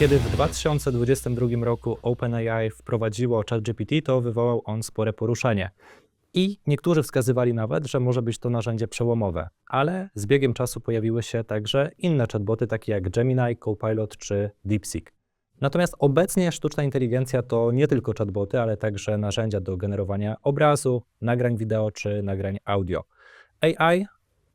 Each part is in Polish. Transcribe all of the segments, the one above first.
Kiedy w 2022 roku OpenAI wprowadziło ChatGPT, to wywołał on spore poruszenie. I niektórzy wskazywali nawet, że może być to narzędzie przełomowe, ale z biegiem czasu pojawiły się także inne chatboty, takie jak Gemini, Copilot czy DeepSeek. Natomiast obecnie sztuczna inteligencja to nie tylko chatboty, ale także narzędzia do generowania obrazu, nagrań wideo czy nagrań audio. AI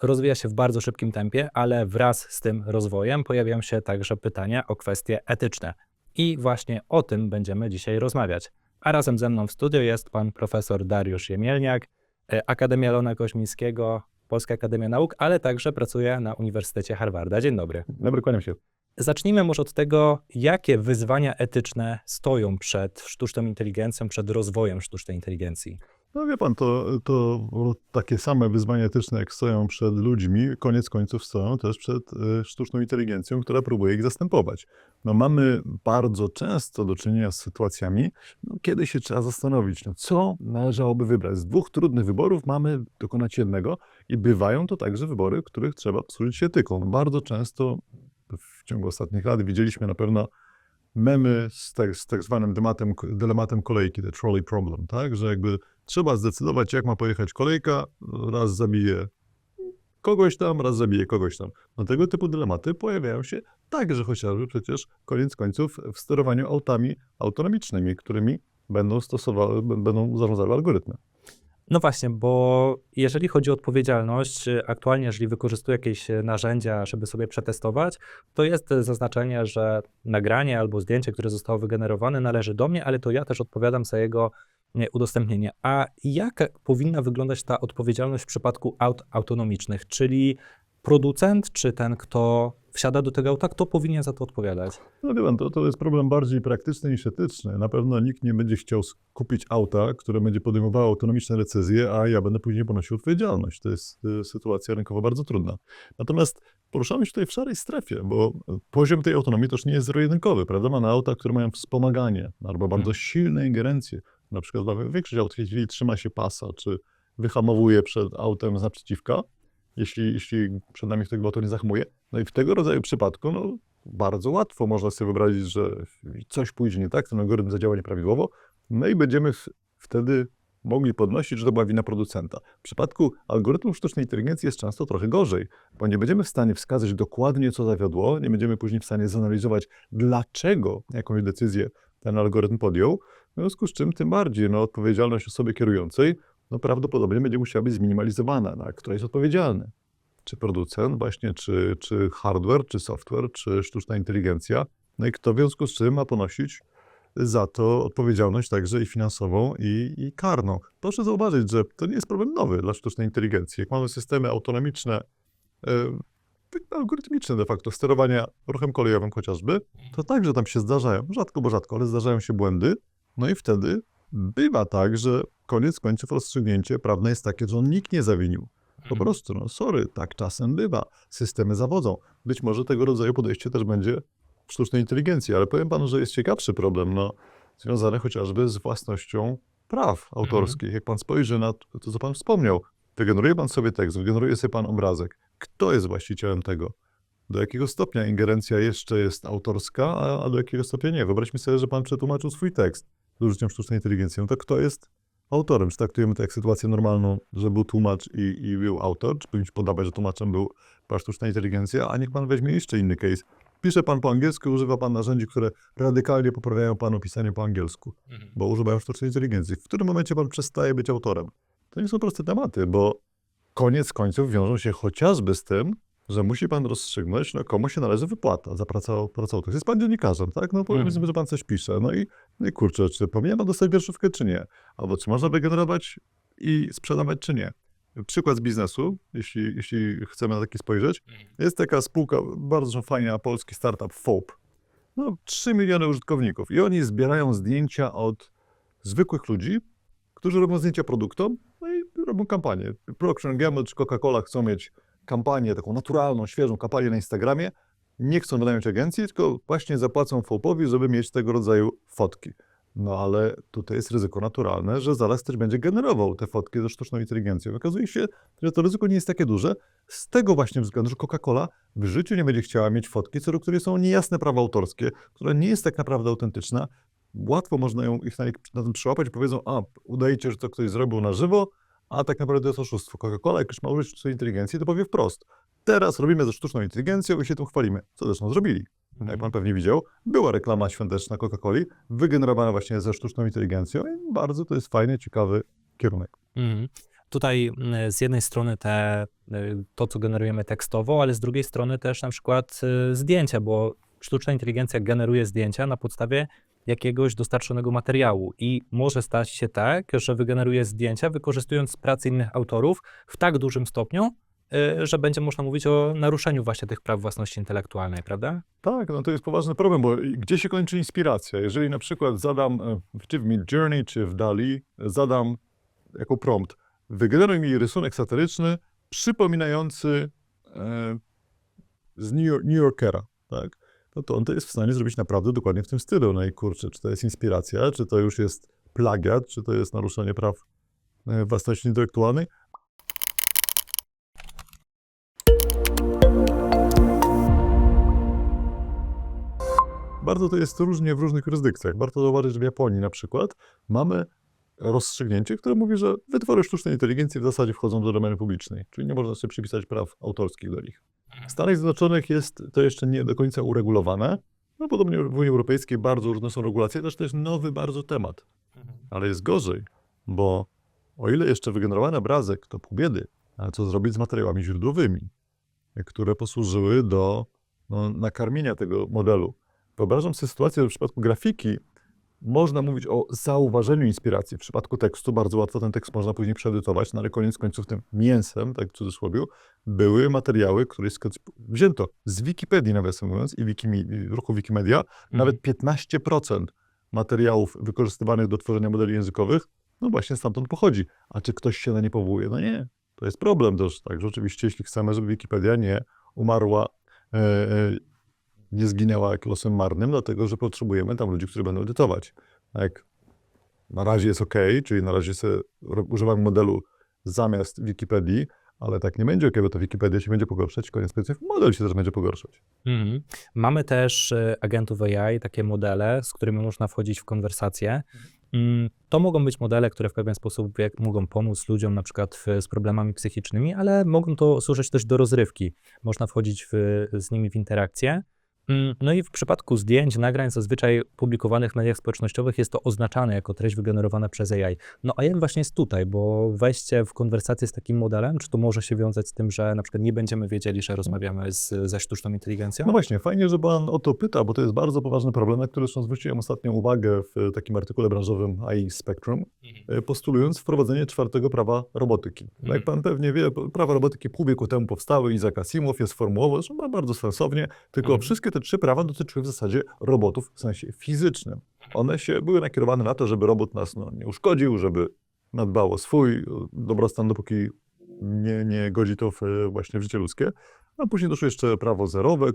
rozwija się w bardzo szybkim tempie, ale wraz z tym rozwojem pojawiają się także pytania o kwestie etyczne. I właśnie o tym będziemy dzisiaj rozmawiać. A razem ze mną w studio jest pan profesor Dariusz Jemielniak, e, Akademia Lona Koźmińskiego, Polska Akademia Nauk, ale także pracuje na Uniwersytecie Harvarda. Dzień dobry. Dobry, kłaniam się. Zacznijmy może od tego, jakie wyzwania etyczne stoją przed sztuczną inteligencją, przed rozwojem sztucznej inteligencji. No wie pan, to, to takie same wyzwania etyczne, jak stoją przed ludźmi, koniec końców stoją też przed y, sztuczną inteligencją, która próbuje ich zastępować. No mamy bardzo często do czynienia z sytuacjami, no, kiedy się trzeba zastanowić, no, co należałoby wybrać. Z dwóch trudnych wyborów mamy dokonać jednego i bywają to także wybory, których trzeba posłużyć się etyką. Bardzo często w ciągu ostatnich lat widzieliśmy na pewno memy z, tak, z tak zwanym dylematem, dylematem kolejki, the trolley problem, tak? Że jakby trzeba zdecydować, jak ma pojechać kolejka, raz zabije kogoś tam, raz zabije kogoś tam. No tego typu dylematy pojawiają się także chociażby przecież koniec końców w sterowaniu autami autonomicznymi, którymi będą stosowały, będą zarządzały algorytmy. No właśnie, bo jeżeli chodzi o odpowiedzialność, aktualnie, jeżeli wykorzystuję jakieś y, narzędzia, żeby sobie przetestować, to jest y, zaznaczenie, że nagranie albo zdjęcie, które zostało wygenerowane, należy do mnie, ale to ja też odpowiadam za jego nie, udostępnienie. A jak powinna wyglądać ta odpowiedzialność w przypadku aut autonomicznych? Czyli producent, czy ten, kto wsiada do tego auta, kto powinien za to odpowiadać? No wie pan, to, to jest problem bardziej praktyczny niż etyczny. Na pewno nikt nie będzie chciał kupić auta, które będzie podejmowało autonomiczne decyzje, a ja będę później ponosił odpowiedzialność. To jest y, sytuacja rynkowa bardzo trudna. Natomiast poruszamy się tutaj w szarej strefie, bo poziom tej autonomii też nie jest zero-jedynkowy, prawda? Mamy auta, które mają wspomaganie albo bardzo Mhm. silne ingerencje. Na przykład większość aut w tej chwili trzyma się pasa, czy wyhamowuje przed autem z naprzeciwka, jeśli, jeśli przed nami tego auto nie zahamuje. No i w tego rodzaju przypadku, no, bardzo łatwo można sobie wyobrazić, że coś pójdzie nie tak, ten algorytm zadziała nieprawidłowo, no i będziemy wtedy mogli podnosić, że to była wina producenta. W przypadku algorytmów sztucznej inteligencji jest często trochę gorzej, bo nie będziemy w stanie wskazać dokładnie, co zawiodło, nie będziemy później w stanie zanalizować, dlaczego jakąś decyzję ten algorytm podjął, w związku z czym tym bardziej no, odpowiedzialność osoby kierującej no, prawdopodobnie będzie musiała być zminimalizowana, na kto jest odpowiedzialny czy producent właśnie, czy, czy hardware, czy software, czy sztuczna inteligencja. No i kto w związku z czym ma ponosić za to odpowiedzialność także i finansową, i, i karną. Proszę zauważyć, że to nie jest problem nowy dla sztucznej inteligencji. Jak mamy systemy autonomiczne, tak algorytmiczne de facto, sterowania ruchem kolejowym chociażby, to także tam się zdarzają, rzadko bo rzadko, ale zdarzają się błędy. No i wtedy bywa tak, że koniec końców rozstrzygnięcie prawne jest takie, że on nikt nie zawinił. Po prostu, no sorry, tak czasem bywa. Systemy zawodzą. Być może tego rodzaju podejście też będzie w sztucznej inteligencji, ale powiem panu, że jest ciekawszy problem, no, związany chociażby z własnością praw autorskich. Jak pan spojrzy na to, to, co pan wspomniał, wygeneruje pan sobie tekst, wygeneruje sobie pan obrazek. Kto jest właścicielem tego? Do jakiego stopnia ingerencja jeszcze jest autorska, a, a do jakiego stopnia nie? Wyobraźmy sobie, że pan przetłumaczył swój tekst z użyciem sztucznej inteligencji. No to kto jest autorem? Czy traktujemy to jak sytuację normalną, że był tłumacz i, i był autor? Czy powinniśmy podawać, że tłumaczem był była sztuczna inteligencja? A niech pan weźmie jeszcze inny case. Pisze pan po angielsku, używa pan narzędzi, które radykalnie poprawiają panu pisanie po angielsku, bo używają sztucznej inteligencji. W którym momencie pan przestaje być autorem? To nie są proste tematy, bo koniec końców wiążą się chociażby z tym, że musi pan rozstrzygnąć, no, komu się należy wypłata za pracę, pracę autorską. Jest pan dziennikarzem, tak? No powiedzmy, Mhm. że pan coś pisze. No i, no i kurczę, czy powinien pan dostać wierszówkę, czy nie? Albo czy można wygenerować i sprzedawać, czy nie? Przykład z biznesu, jeśli, jeśli chcemy na taki spojrzeć. Jest taka spółka, bardzo fajna, polski startup FOP. No, 3 miliony użytkowników i oni zbierają zdjęcia od zwykłych ludzi, którzy robią zdjęcia produktom, no i robią kampanię. Procter Gamble czy Coca-Cola chcą mieć kampanię, taką naturalną, świeżą kampanię na Instagramie. Nie chcą wynająć agencji, tylko właśnie zapłacą FOP-owi, żeby mieć tego rodzaju fotki. No ale tutaj jest ryzyko naturalne, że zaraz ktoś będzie generował te fotki ze sztuczną inteligencją. Okazuje się, że to ryzyko nie jest takie duże z tego właśnie względu, że Coca-Cola w życiu nie będzie chciała mieć fotki, co do której są niejasne prawa autorskie, która nie jest tak naprawdę autentyczna. Łatwo można ją ich na, na tym przyłapać powiedzą, a udajecie, że to ktoś zrobił na żywo, a tak naprawdę jest oszustwo. Coca-Cola, jak już ma użyć sztucznej inteligencji, to powie wprost. Teraz robimy ze sztuczną inteligencją i się tym chwalimy. Co zresztą zrobili. Jak pan pewnie widział, była reklama świąteczna Coca-Coli, wygenerowana właśnie ze sztuczną inteligencją i bardzo to jest fajny, ciekawy kierunek. Mhm. Tutaj mm, z jednej strony te, y, to, co generujemy tekstowo, ale z drugiej strony też na przykład y, zdjęcia, bo sztuczna inteligencja generuje zdjęcia na podstawie jakiegoś dostarczonego materiału i może stać się tak, że wygeneruje zdjęcia wykorzystując pracę innych autorów w tak dużym stopniu, y, że będzie można mówić o naruszeniu właśnie tych praw własności intelektualnej, prawda? Tak, no to jest poważny problem, bo gdzie się kończy inspiracja? Jeżeli na przykład zadam, e, czy w Mid Journey, czy w DALI, zadam jako prompt, wygeneruj mi rysunek satyryczny przypominający e, z New, York, New Yorkera, tak? No to on to jest w stanie zrobić naprawdę dokładnie w tym stylu. No i kurczę, czy to jest inspiracja, czy to już jest plagiat, czy to jest naruszenie praw e, własności intelektualnej? Bardzo to jest różnie w różnych jurysdykcjach. Warto zauważyć, że w Japonii na przykład mamy rozstrzygnięcie, które mówi, że wytwory sztucznej inteligencji w zasadzie wchodzą do domeny publicznej, czyli nie można sobie przypisać praw autorskich do nich. W Stanach Zjednoczonych jest to jeszcze nie do końca uregulowane. No podobnie w Unii Europejskiej bardzo różne są regulacje, też to jest nowy bardzo temat. Ale jest gorzej, bo o ile jeszcze wygenerowany obrazek to pół biedy, ale co zrobić z materiałami źródłowymi, które posłużyły do no, nakarmienia tego modelu. Wyobrażam sobie sytuację, że w przypadku grafiki można mówić o zauważeniu inspiracji. W przypadku tekstu bardzo łatwo ten tekst można później przeedytować, no ale koniec końców tym mięsem, tak w cudzysłowie, były materiały, które wzięto z Wikipedii, nawiasem mówiąc, i Wikimi, ruchu Wikimedia, nawet 15% materiałów wykorzystywanych do tworzenia modeli językowych, no właśnie stamtąd pochodzi. A czy ktoś się na nie powołuje? No nie. To jest problem też. Także oczywiście, jeśli chcemy, żeby Wikipedia nie umarła, e, e, nie zginęła jak losem marnym, dlatego że potrzebujemy tam ludzi, którzy będą edytować. Jak na razie jest OK, czyli na razie sobie używamy modelu zamiast Wikipedii, ale tak nie będzie bo to Wikipedia się będzie pogorszać, koniec końców model się też będzie pogorszać. Mhm. Mamy też y, agentów AI, takie modele, z którymi można wchodzić w konwersację. Mm, To mogą być modele, które w pewien sposób mogą pomóc ludziom na przykład w, z problemami psychicznymi, ale mogą to służyć też do rozrywki. Można wchodzić w, z nimi w interakcję. Mm, No i w przypadku zdjęć, nagrań zazwyczaj publikowanych w mediach społecznościowych jest to oznaczane jako treść wygenerowana przez AI. No a jak właśnie jest tutaj, bo wejście w konwersację z takim modelem, czy to może się wiązać z tym, że na przykład nie będziemy wiedzieli, że rozmawiamy z, ze sztuczną inteligencją? No właśnie, fajnie, że Pan o to pyta, bo to jest bardzo poważny problem, na który zresztą zwróciłem ostatnią uwagę w takim artykule branżowym AI Spectrum, e, postulując wprowadzenie czwartego prawa robotyki. No Jak Pan pewnie wie, prawa robotyki pół wieku temu powstały, Isaac Asimov je sformułował, zresztą bardzo sensownie, tylko Mhm. wszystkie te trzy prawa dotyczyły w zasadzie robotów w sensie fizycznym. One się były nakierowane na to, żeby robot nas no, nie uszkodził, żeby nadbał o swój dobrostan, dopóki nie, nie godzi to w, właśnie w życie ludzkie. A później doszło jeszcze prawo zerowe,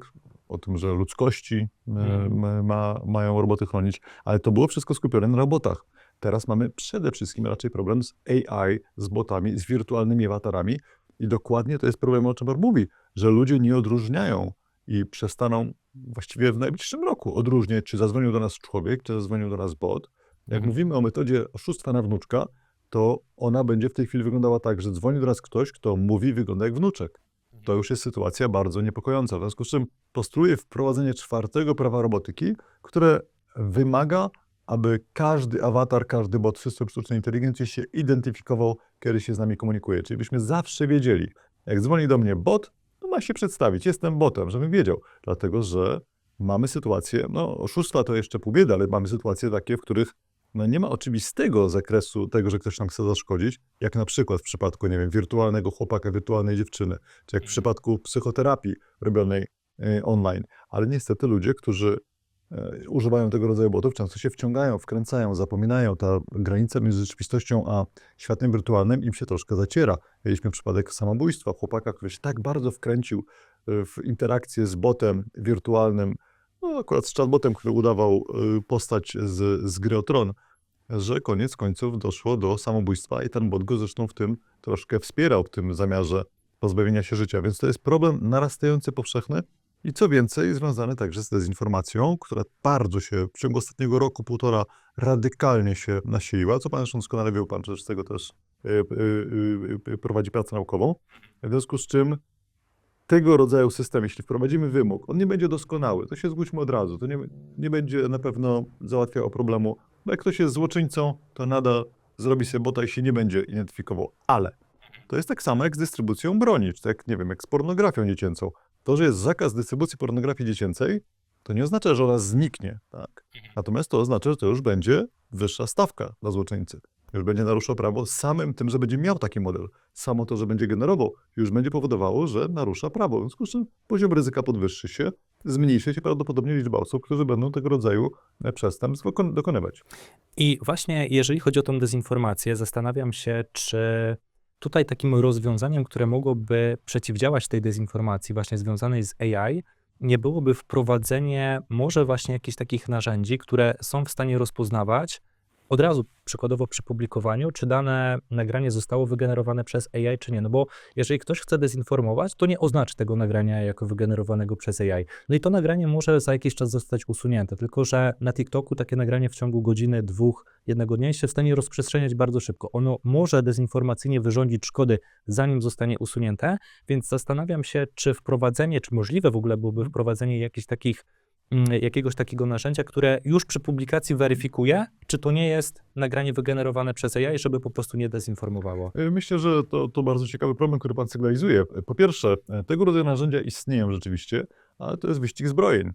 o tym, że ludzkości e, Mhm. ma, mają roboty chronić, ale to było wszystko skupione na robotach. Teraz mamy przede wszystkim raczej problem z AI, z botami, z wirtualnymi awatarami i dokładnie to jest problem, o czym Bar mówi, że ludzie nie odróżniają i przestaną właściwie w najbliższym roku odróżniać, czy zadzwonił do nas człowiek, czy zadzwonił do nas bot. Jak Mhm. mówimy o metodzie oszustwa na wnuczka, to ona będzie w tej chwili wyglądała tak, że dzwoni do nas ktoś, kto mówi, wygląda jak wnuczek. To już jest sytuacja bardzo niepokojąca. W związku z czym postuluje wprowadzenie czwartego prawa robotyki, które wymaga, aby każdy awatar, każdy bot system sztucznej inteligencji się identyfikował, kiedy się z nami komunikuje. Czyli byśmy zawsze wiedzieli, jak dzwoni do mnie bot, ma się przedstawić, jestem botem, żebym wiedział. Dlatego, że mamy sytuację, no oszustwa to jeszcze pół biedy, ale mamy sytuacje takie, w których no nie ma oczywistego zakresu tego, że ktoś nam chce zaszkodzić, jak na przykład w przypadku, nie wiem, wirtualnego chłopaka, wirtualnej dziewczyny, czy jak w przypadku psychoterapii robionej e, online. Ale niestety ludzie, którzy używają tego rodzaju botów, często się wciągają, wkręcają, zapominają. Ta granica między rzeczywistością a światem wirtualnym im się troszkę zaciera. Mieliśmy przypadek samobójstwa chłopaka, który się tak bardzo wkręcił e, w interakcję z botem wirtualnym, no akurat z chatbotem, który udawał y, postać z, z gry o Tron, że koniec końców doszło do samobójstwa i ten bot go zresztą w tym troszkę wspierał, w tym zamiarze pozbawienia się życia. Więc to jest problem narastający, powszechny i co więcej, związany także z dezinformacją, która bardzo się w ciągu ostatniego roku, półtora radykalnie się nasiliła, co pan zresztą doskonale wie, pan przecież tego też y, y, y, prowadzi pracę naukową. W związku z czym tego rodzaju system, jeśli wprowadzimy wymóg, on nie będzie doskonały, to się zgódźmy od razu, to nie, nie będzie na pewno załatwiał problemu, bo jak ktoś jest złoczyńcą, to nadal zrobi sobie bota i się nie będzie identyfikował. Ale to jest tak samo jak z dystrybucją broni, czy tak, nie wiem, jak z pornografią dziecięcą. To, że jest zakaz dystrybucji pornografii dziecięcej, to nie oznacza, że ona zniknie, tak? Natomiast to oznacza, że to już będzie wyższa stawka dla złoczyńcy. Już będzie naruszał prawo samym tym, że będzie miał taki model. Samo to, że będzie generował, już będzie powodowało, że narusza prawo. W związku z czym poziom ryzyka podwyższy się, zmniejszy się prawdopodobnie liczba osób, którzy będą tego rodzaju e, przestępstw dokon- dokonywać. I właśnie jeżeli chodzi o tą dezinformację, zastanawiam się, czy tutaj takim rozwiązaniem, które mogłoby przeciwdziałać tej dezinformacji właśnie związanej z AI, nie byłoby wprowadzenie może właśnie jakichś takich narzędzi, które są w stanie rozpoznawać od razu, przykładowo przy publikowaniu, czy dane nagranie zostało wygenerowane przez AI, czy nie. No bo jeżeli ktoś chce dezinformować, to nie oznaczy tego nagrania jako wygenerowanego przez AI. No i to nagranie może za jakiś czas zostać usunięte, tylko że na TikToku takie nagranie w ciągu godziny, dwóch, jednego dnia się w stanie rozprzestrzeniać bardzo szybko. Ono może dezinformacyjnie wyrządzić szkody, zanim zostanie usunięte, więc zastanawiam się, czy wprowadzenie, czy możliwe w ogóle byłoby wprowadzenie jakichś takich jakiegoś takiego narzędzia, które już przy publikacji weryfikuje, czy to nie jest nagranie wygenerowane przez AI, żeby po prostu nie dezinformowało. E, Myślę, że to, to bardzo ciekawy problem, który pan sygnalizuje. Po pierwsze, e, tego rodzaju narzędzia istnieją rzeczywiście, ale to jest wyścig zbrojeń.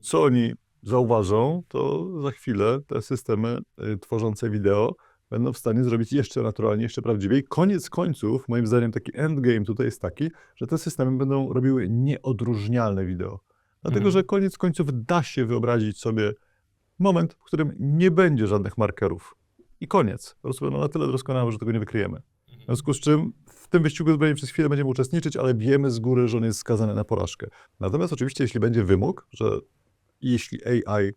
Co oni zauważą, to za chwilę te systemy e, tworzące wideo będą w stanie zrobić jeszcze naturalnie, jeszcze prawdziwiej. Koniec końców, moim zdaniem, taki endgame tutaj jest taki, że te systemy będą robiły nieodróżnialne wideo. Dlatego, Mhm. że koniec końców da się wyobrazić sobie moment, w którym nie będzie żadnych markerów. I koniec. Po prostu będą na tyle doskonałe, że tego nie wykryjemy. W związku z czym w tym wyścigu przez chwilę będziemy uczestniczyć, ale wiemy z góry, że on jest skazany na porażkę. Natomiast oczywiście, jeśli będzie wymóg, że jeśli AI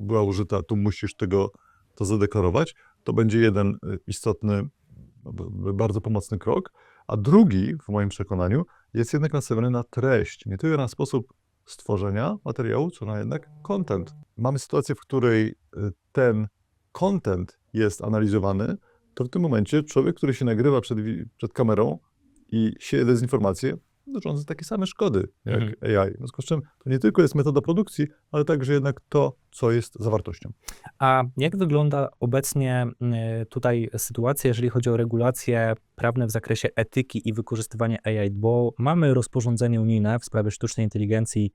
była użyta, to musisz tego to zadeklarować, to będzie jeden y, istotny, no, bardzo pomocny krok. A drugi, w moim przekonaniu, jest jednak nastawiony na treść, nie tyle na sposób stworzenia materiału, co na jednak content. Mamy sytuację, w której y, ten content jest analizowany, to w tym momencie człowiek, który się nagrywa przed, przed kamerą i sieje dezinformacje, dotyczące takie same szkody jak Mhm. AI. W związku z czym to nie tylko jest metoda produkcji, ale także jednak to, co jest zawartością. A jak wygląda obecnie y, tutaj sytuacja, jeżeli chodzi o regulacje prawne w zakresie etyki i wykorzystywania AI? Bo mamy rozporządzenie unijne w sprawie sztucznej inteligencji.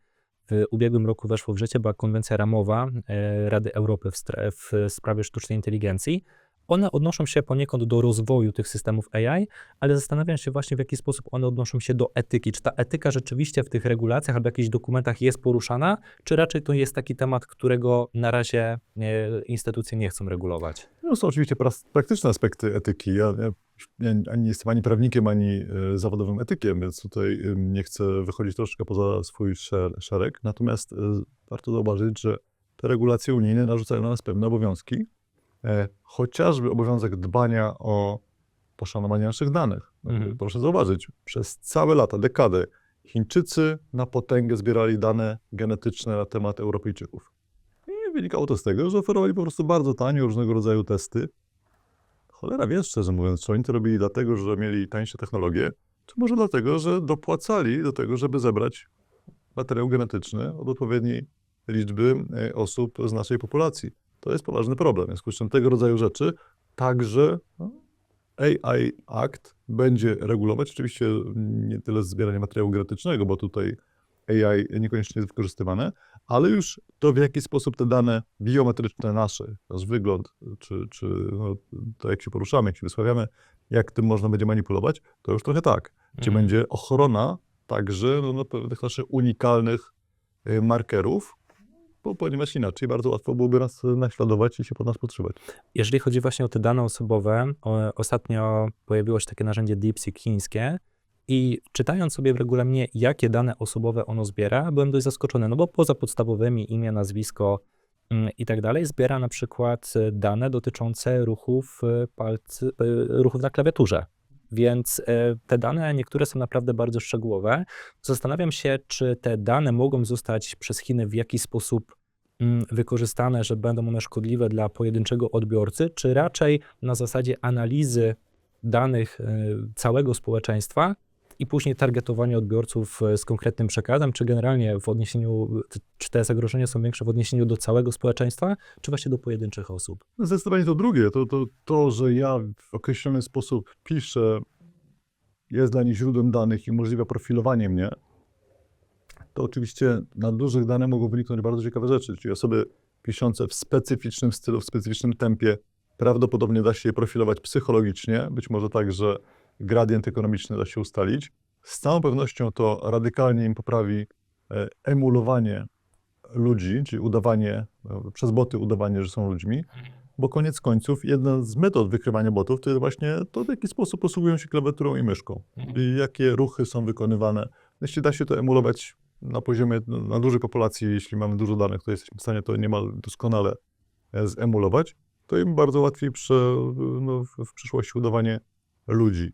W ubiegłym roku weszło w życie, była konwencja ramowa y, Rady Europy w, w sprawie sztucznej inteligencji. One odnoszą się poniekąd do rozwoju tych systemów AI, ale zastanawiam się właśnie, w jaki sposób one odnoszą się do etyki. Czy ta etyka rzeczywiście w tych regulacjach albo jakichś dokumentach jest poruszana, czy raczej to jest taki temat, którego na razie e, instytucje nie chcą regulować? No, są oczywiście praktyczne aspekty etyki. Ja, ja, ja ani nie jestem ani prawnikiem, ani e, zawodowym etykiem, więc tutaj nie chcę wychodzić troszkę poza swój szer- szereg. Natomiast e, warto zauważyć, że te regulacje unijne narzucają na nas pewne obowiązki, chociażby obowiązek dbania o poszanowanie naszych danych. Mhm. Proszę zauważyć, przez całe lata, dekady Chińczycy na potęgę zbierali dane genetyczne na temat Europejczyków. I wynikało to z tego, że oferowali po prostu bardzo tanie różnego rodzaju testy. Cholera wie, szczerze mówiąc, czy oni to robili dlatego, że mieli tańsze technologie, czy może dlatego, że dopłacali do tego, żeby zebrać materiał genetyczny od odpowiedniej liczby e, osób z naszej populacji. To jest poważny problem. W związku z czym tego rodzaju rzeczy także no, AI Act będzie regulować. Oczywiście nie tyle zbieranie materiału genetycznego, bo tutaj AI niekoniecznie jest wykorzystywane, ale już to, w jaki sposób te dane biometryczne nasze, nasz wygląd, czy, czy no, to, jak się poruszamy, jak się wysławiamy, jak tym można będzie manipulować, to już trochę tak. Gdzie Mhm. będzie ochrona także no, no, pewnych naszych unikalnych y, markerów, bo ponieważ inaczej bardzo łatwo byłoby nas naśladować i się pod nas podszywać. Jeżeli chodzi właśnie o te dane osobowe, o, ostatnio pojawiło się takie narzędzie DeepSeek chińskie I czytając sobie w regulaminie, jakie dane osobowe ono zbiera, byłem dość zaskoczony, no bo poza podstawowymi imię, nazwisko mm, i tak dalej, zbiera na przykład dane dotyczące ruchów palcy, ruchów na klawiaturze. Więc e, te dane, niektóre są naprawdę bardzo szczegółowe. Zastanawiam się, czy te dane mogą zostać przez Chiny w jakiś sposób mm, wykorzystane, że będą one szkodliwe dla pojedynczego odbiorcy, czy raczej na zasadzie analizy danych e, całego społeczeństwa i później targetowania odbiorców e, z konkretnym przekazem, czy generalnie w odniesieniu, czy te zagrożenia są większe w odniesieniu do całego społeczeństwa, czy właśnie do pojedynczych osób? No Zdecydowanie to drugie. To, to, to, że ja w określony sposób piszę, jest dla nich źródłem danych i umożliwia profilowanie mnie, to oczywiście na dużych danych mogą wyniknąć bardzo ciekawe rzeczy. Czyli osoby piszące w specyficznym stylu, w specyficznym tempie, prawdopodobnie da się je profilować psychologicznie, być może tak, że gradient ekonomiczny da się ustalić. Z całą pewnością to radykalnie im poprawi e, emulowanie ludzi, czyli udawanie, e, przez boty udawanie, że są ludźmi, bo koniec końców jedna z metod wykrywania botów to jest właśnie to, w jaki sposób posługują się klawiaturą i myszką i jakie ruchy są wykonywane. Jeśli da się to emulować na poziomie, no, na dużej populacji, jeśli mamy dużo danych, to jesteśmy w stanie to niemal doskonale e, zemulować, to im bardzo łatwiej prze, no, w przyszłości udawanie ludzi.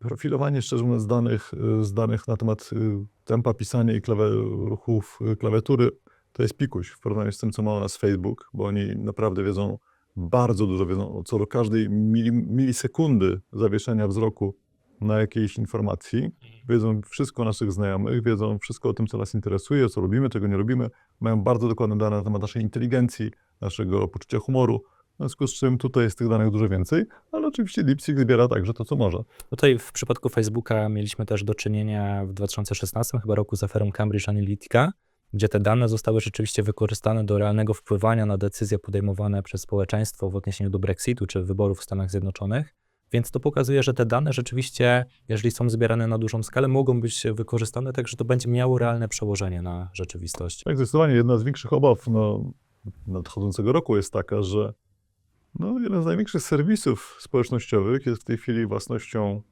Profilowanie, szczerze mówiąc, danych, y, z danych na temat y, tempa pisania i klawe, ruchów y, klawiatury, to jest pikuś w porównaniu z tym, co ma u nas Facebook, bo oni naprawdę wiedzą, bardzo dużo wiedzą co do każdej mili, milisekundy zawieszenia wzroku na jakiejś informacji. Wiedzą wszystko o naszych znajomych, wiedzą wszystko o tym, co nas interesuje, co robimy, czego nie robimy. Mają bardzo dokładne dane na temat naszej inteligencji, naszego poczucia humoru. W związku z czym tutaj jest tych danych dużo więcej, ale oczywiście DeepSeek zbiera także to, co może. Tutaj w przypadku Facebooka mieliśmy też do czynienia w 2016 chyba roku z aferą Cambridge Analytica, gdzie te dane zostały rzeczywiście wykorzystane do realnego wpływania na decyzje podejmowane przez społeczeństwo w odniesieniu do Brexitu czy wyborów w Stanach Zjednoczonych. Więc to pokazuje, że te dane rzeczywiście, jeżeli są zbierane na dużą skalę, mogą być wykorzystane tak, że to będzie miało realne przełożenie na rzeczywistość. Tak, zdecydowanie jedna z większych obaw no, nadchodzącego roku jest taka, że no, jeden z największych serwisów społecznościowych jest w tej chwili własnością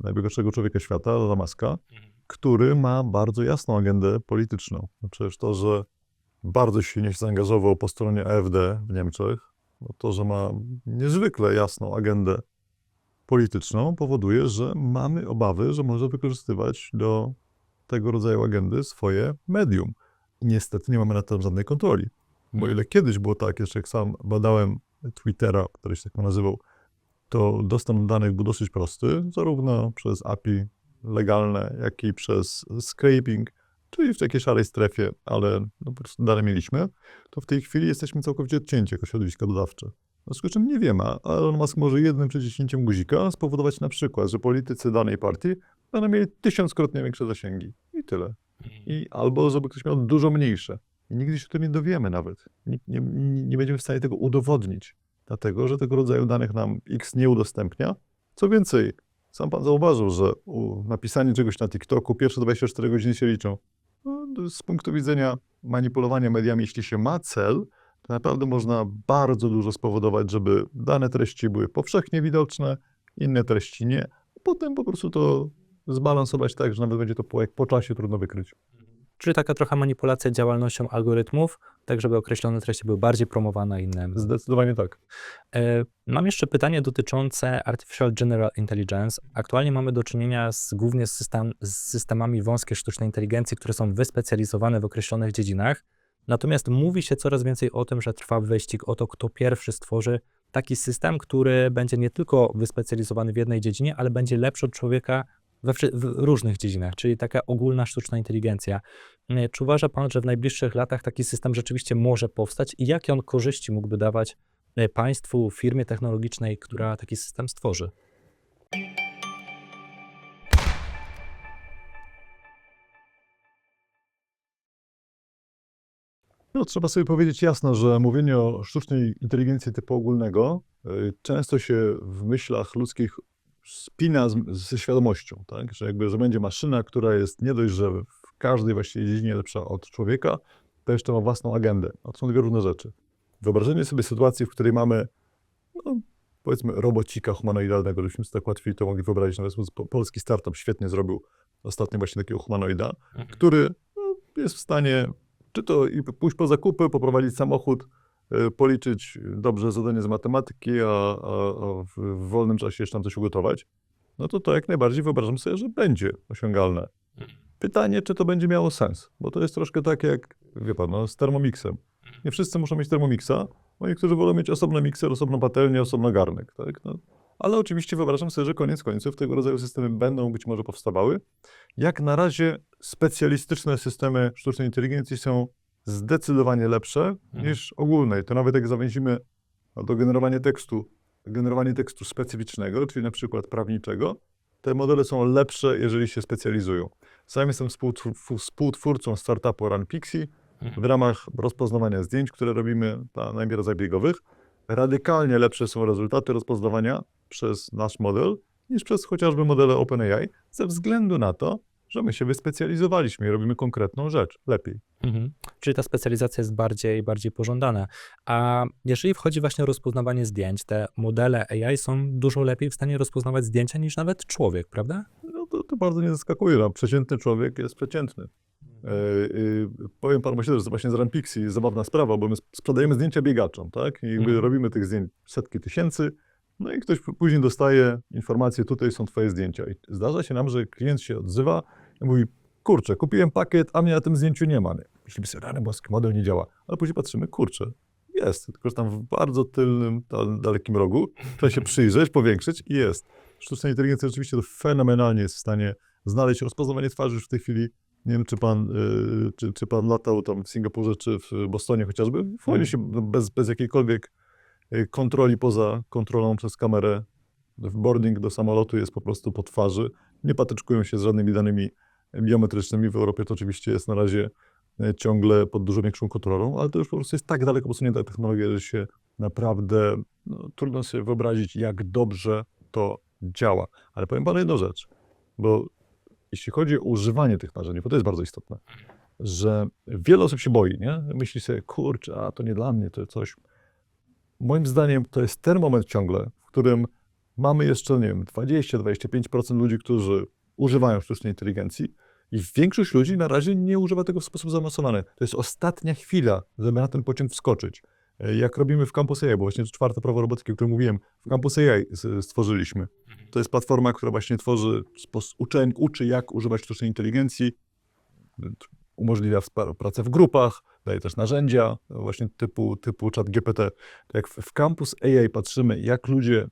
najbogatszego człowieka świata, Elona Muska, który ma bardzo jasną agendę polityczną. No przecież to, że bardzo silnie się zaangażował po stronie AfD w Niemczech, no to, że ma niezwykle jasną agendę polityczną, powoduje, że mamy obawy, że może wykorzystywać do tego rodzaju agendy swoje medium. Niestety nie mamy na tym żadnej kontroli. Bo ile kiedyś było tak, jeszcze jak sam badałem Twittera, który się tak nazywał, to dostęp do danych był dosyć prosty, zarówno przez API legalne, jak i przez scraping, czyli w takiej szarej strefie, ale no, po prostu dane mieliśmy, to w tej chwili jesteśmy całkowicie odcięci jako środowiska dodawcze. W związku z czym nie wiemy, a Elon Musk może jednym przyciśnięciem guzika spowodować na przykład, że politycy danej partii będą mieli tysiąckrotnie większe zasięgi. I tyle. I albo żeby ktoś miał dużo mniejsze. I nigdy się o tym nie dowiemy nawet. Nie, nie, nie będziemy w stanie tego udowodnić, dlatego że tego rodzaju danych nam X nie udostępnia. Co więcej, sam pan zauważył, że napisanie czegoś na TikToku pierwsze 24 godziny się liczą. No, z punktu widzenia manipulowania mediami, jeśli się ma cel, to naprawdę można bardzo dużo spowodować, żeby dane treści były powszechnie widoczne, inne treści nie. Potem po prostu to zbalansować tak, że nawet będzie to po, po czasie trudno wykryć. Czyli taka trochę manipulacja działalnością algorytmów, tak żeby określone treści były bardziej promowane, a inne. Zdecydowanie tak. E, Mam jeszcze pytanie dotyczące Artificial General Intelligence. Aktualnie mamy do czynienia z, głównie z, system, z systemami wąskiej sztucznej inteligencji, które są wyspecjalizowane w określonych dziedzinach. Natomiast mówi się coraz więcej o tym, że trwa wyścig o to, kto pierwszy stworzy taki system, który będzie nie tylko wyspecjalizowany w jednej dziedzinie, ale będzie lepszy od człowieka we w różnych dziedzinach, czyli taka ogólna sztuczna inteligencja. E, Czy uważa Pan, że w najbliższych latach taki system rzeczywiście może powstać i jakie on korzyści mógłby dawać e, państwu, firmie technologicznej, która taki system stworzy? No, trzeba sobie powiedzieć jasno, że mówienie o sztucznej inteligencji typu ogólnego y, często się w myślach ludzkich spina z, ze świadomością, tak? Że jakby, że będzie maszyna, która jest nie dość, że w każdej właściwie dziedzinie lepsza od człowieka, to jeszcze ma własną agendę. No, to są dwie różne rzeczy. Wyobrażenie sobie sytuacji, w której mamy, no, powiedzmy robocika humanoidalnego, żebyśmy sobie tak łatwiej to mogli wyobrazić. Nawet po- polski startup świetnie zrobił ostatnio właśnie takiego humanoida, który no, jest w stanie czy to pójść po zakupy, poprowadzić samochód, policzyć dobrze zadanie z matematyki, a, a, a w, w wolnym czasie jeszcze tam coś ugotować, no to to jak najbardziej wyobrażam sobie, że będzie osiągalne. Pytanie, czy to będzie miało sens, bo to jest troszkę tak jak, wie pan, no, z Thermomixem. Nie wszyscy muszą mieć Thermomixa, bo niektórzy wolą mieć osobny mikser, osobną patelnię, osobno garnek, tak? No, ale oczywiście wyobrażam sobie, że koniec końców tego rodzaju systemy będą być może powstawały. Jak na razie specjalistyczne systemy sztucznej inteligencji są zdecydowanie lepsze Mhm. niż ogólne. I To nawet jak zawiesimy do generowania tekstu, generowanie tekstu specyficznego, czyli na przykład prawniczego, te modele są lepsze, jeżeli się specjalizują. Sam jestem współtwór- współtwórcą startupu Run Pixie w ramach rozpoznawania zdjęć, które robimy na najpierw zabiegowych. Radykalnie lepsze są rezultaty rozpoznawania przez nasz model niż przez chociażby modele OpenAI, ze względu na to, że my się wyspecjalizowaliśmy i robimy konkretną rzecz lepiej. Mhm. Czyli ta specjalizacja jest bardziej, bardziej pożądana. A jeżeli wchodzi właśnie o rozpoznawanie zdjęć, te modele AI są dużo lepiej w stanie rozpoznawać zdjęcia niż nawet człowiek, prawda? No to, to bardzo nie zaskakuje. No, przeciętny człowiek jest przeciętny. E, y, powiem panu myślę, że to właśnie z Rampixi zabawna sprawa, bo my sp- sprzedajemy zdjęcia biegaczom, tak? I Mhm. robimy tych zdjęć setki tysięcy, no i ktoś później dostaje informację, tutaj są twoje zdjęcia. I zdarza się nam, że klient się odzywa i mówi, kurczę, kupiłem pakiet, a mnie na tym zdjęciu nie ma. Myślimy sobie, rany boski, model nie działa. Ale później patrzymy, kurczę, jest, tylko że tam w bardzo tylnym, dal- dalekim rogu. Trzeba się przyjrzeć, powiększyć i jest. Sztuczna inteligencja oczywiście to fenomenalnie jest w stanie znaleźć rozpoznawanie twarzy już w tej chwili. Nie wiem, czy pan, y, czy, czy pan latał tam w Singapurze, czy w Bostonie chociażby. Wchodzi się bez, bez jakiejkolwiek y, kontroli poza kontrolą przez kamerę. Boarding do samolotu jest po prostu po twarzy. Nie patyczkują się z żadnymi danymi biometrycznymi. W Europie to oczywiście jest na razie y, ciągle pod dużo większą kontrolą, ale to już po prostu jest tak daleko posunięta technologia, że się naprawdę no, trudno sobie wyobrazić, jak dobrze to działa. Ale powiem panu jedną rzecz, bo jeśli chodzi o używanie tych narzędzi, bo to jest bardzo istotne, że wiele osób się boi, nie? Myśli sobie, kurczę, a to nie dla mnie, to coś. Moim zdaniem to jest ten moment ciągle, w którym mamy jeszcze, nie wiem, 20-25% ludzi, którzy używają sztucznej inteligencji i większość ludzi na razie nie używa tego w sposób zaawansowany. To jest ostatnia chwila, żeby na ten pociąg wskoczyć. E, Jak robimy w Campus AI, bo właśnie to czwarte prawo robotyki, o którym mówiłem, w Campus AI stworzyliśmy. To jest platforma, która właśnie tworzy, uczeń uczy, jak używać sztucznej inteligencji, umożliwia pracę w grupach, daje też narzędzia właśnie typu, typu chat GPT. To jak w, w Campus AI patrzymy, jak ludzie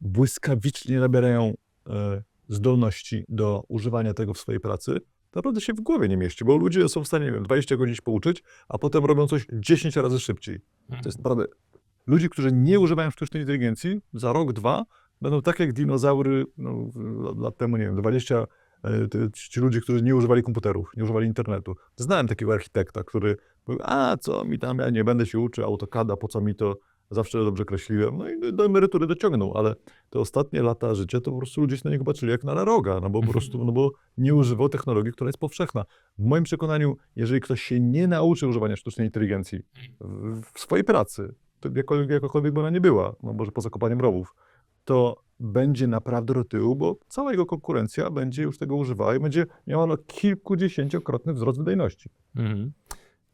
błyskawicznie nabierają e, zdolności do używania tego w swojej pracy, naprawdę się w głowie nie mieści, bo ludzie są w stanie, nie wiem, 20 godzin się pouczyć, a potem robią coś 10 razy szybciej. To jest naprawdę... Ludzi, którzy nie używają sztucznej inteligencji, za rok, dwa, będą tak jak dinozaury no, lat temu, nie wiem, 20, e, ci ludzie, którzy nie używali komputerów, nie używali internetu. Znałem takiego architekta, który mówił, a co mi tam, ja nie będę się uczył AutoCADa, po co mi to, zawsze dobrze kreśliłem. No i do emerytury dociągnął, ale te ostatnie lata życia, to po prostu ludzie się na niego patrzyli jak na laroga, no bo po prostu, no bo nie używał technologii, która jest powszechna. W moim przekonaniu, jeżeli ktoś się nie nauczy używania sztucznej inteligencji w, w swojej pracy, to jakkolwiek, jakakolwiek by ona nie była, no może poza kopaniem rowów, to będzie naprawdę do tyłu, bo cała jego konkurencja będzie już tego używała i będzie miała no kilkudziesięciokrotny wzrost wydajności. Mhm.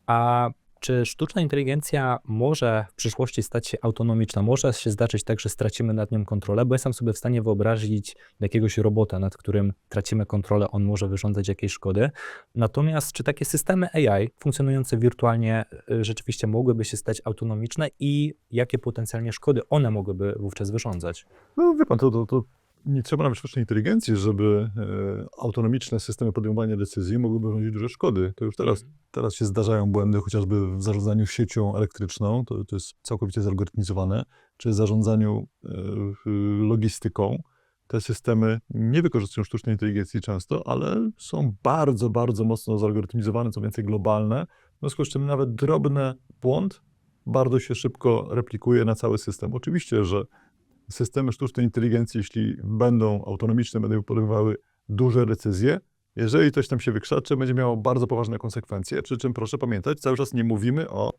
A czy sztuczna inteligencja może w przyszłości stać się autonomiczna? Może się zdarzyć tak, że stracimy nad nią kontrolę? Bo jestem sobie w stanie wyobrazić jakiegoś robota, nad którym tracimy kontrolę, on może wyrządzać jakieś szkody. Natomiast czy takie systemy AI funkcjonujące wirtualnie y, rzeczywiście mogłyby się stać autonomiczne i jakie potencjalnie szkody one mogłyby wówczas wyrządzać? No wie pan, to, to, to nie trzeba nawet sztucznej inteligencji, żeby e, autonomiczne systemy podejmowania decyzji mogłyby robić duże szkody. To już teraz, teraz się zdarzają błędy chociażby w zarządzaniu siecią elektryczną, to, to jest całkowicie zalgorytmizowane, czy zarządzaniu e, logistyką. Te systemy nie wykorzystują sztucznej inteligencji często, ale są bardzo, bardzo mocno zalgorytmizowane, co więcej globalne, w związku z czym nawet drobny błąd bardzo się szybko replikuje na cały system. Oczywiście, że systemy sztucznej inteligencji, jeśli będą autonomiczne, będą podejmowały duże decyzje, jeżeli coś tam się wykrzaczy, będzie miało bardzo poważne konsekwencje. Przy czym proszę pamiętać, cały czas nie mówimy o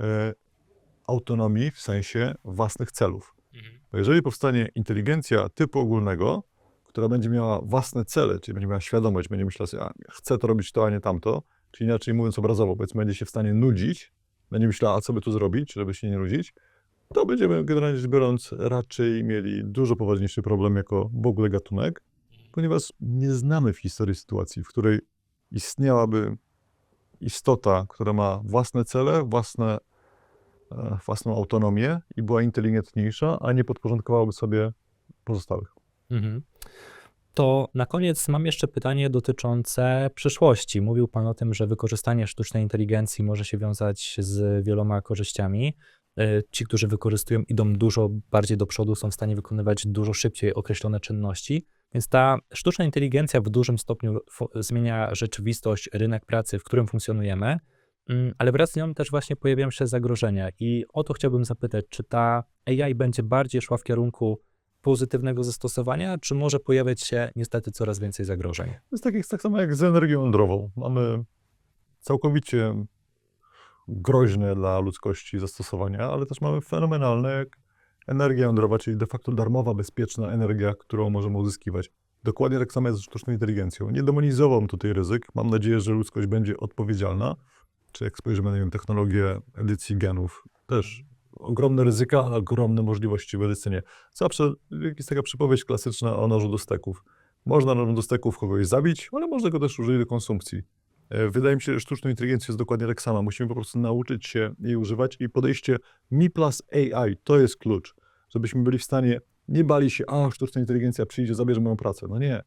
e, autonomii w sensie własnych celów. Bo jeżeli powstanie inteligencja typu ogólnego, która będzie miała własne cele, czyli będzie miała świadomość, będzie myślała sobie, a chcę to robić to, a nie tamto, czy inaczej mówiąc obrazowo, powiedzmy, będzie się w stanie nudzić, będzie myślała, a co by tu zrobić, żeby się nie nudzić, to będziemy generalnie rzecz biorąc raczej mieli dużo poważniejszy problem jako w ogóle gatunek, ponieważ nie znamy w historii sytuacji, w której istniałaby istota, która ma własne cele, własne, e, własną autonomię i była inteligentniejsza, a nie podporządkowałaby sobie pozostałych. Mhm. To na koniec mam jeszcze pytanie dotyczące przyszłości. Mówił Pan o tym, że wykorzystanie sztucznej inteligencji może się wiązać z wieloma korzyściami. E, Ci, którzy wykorzystują, idą dużo bardziej do przodu, są w stanie wykonywać dużo szybciej określone czynności. Więc ta sztuczna inteligencja w dużym stopniu zmienia rzeczywistość, rynek pracy, w którym funkcjonujemy, Mm, ale wraz z nią też właśnie pojawiają się zagrożenia. I o to chciałbym zapytać, czy ta AI będzie bardziej szła w kierunku pozytywnego zastosowania, czy może pojawiać się niestety coraz więcej zagrożeń? To jest tak, tak samo jak z energią jądrową. Mamy całkowicie groźne dla ludzkości zastosowania, ale też mamy fenomenalne jak energia jądrowa, czyli de facto darmowa, bezpieczna energia, którą możemy uzyskiwać. Dokładnie tak samo jest z sztuczną inteligencją. Nie demonizowałbym tutaj ryzyk. Mam nadzieję, że ludzkość będzie odpowiedzialna. Czy jak spojrzymy na wiem, technologię edycji genów, też ogromne ryzyka, ale ogromne możliwości w medycynie. Zawsze jest taka przypowieść klasyczna o nożu do steków. Można nożem do steków kogoś zabić, ale można go też użyć do konsumpcji. E, Wydaje mi się, że sztuczna inteligencja jest dokładnie tak sama. Musimy po prostu nauczyć się jej używać i podejście Mi plus AI to jest klucz, żebyśmy byli w stanie, nie bali się, a sztuczna inteligencja przyjdzie, zabierze moją pracę. No nie.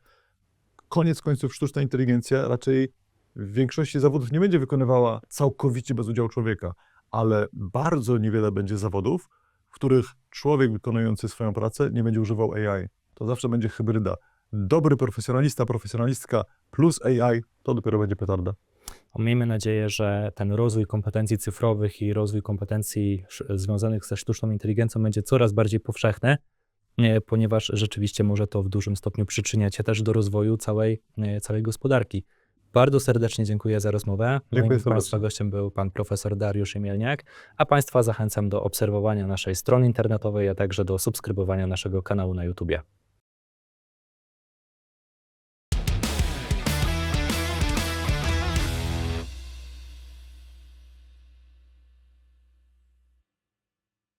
Koniec końców sztuczna inteligencja raczej w większości zawodów nie będzie wykonywała całkowicie bez udziału człowieka, ale bardzo niewiele będzie zawodów, w których człowiek wykonujący swoją pracę nie będzie używał AI. To zawsze będzie hybryda. Dobry profesjonalista, profesjonalistka plus AI to dopiero będzie petarda. Miejmy nadzieję, że ten rozwój kompetencji cyfrowych i rozwój kompetencji związanych ze sztuczną inteligencją będzie coraz bardziej powszechny, ponieważ rzeczywiście może to w dużym stopniu przyczyniać się też do rozwoju całej, e, całej gospodarki. Bardzo serdecznie dziękuję za rozmowę. Dziękuję. Państwa gościem był pan profesor Dariusz Jemielniak, a Państwa zachęcam do obserwowania naszej strony internetowej, a także do subskrybowania naszego kanału na YouTubie.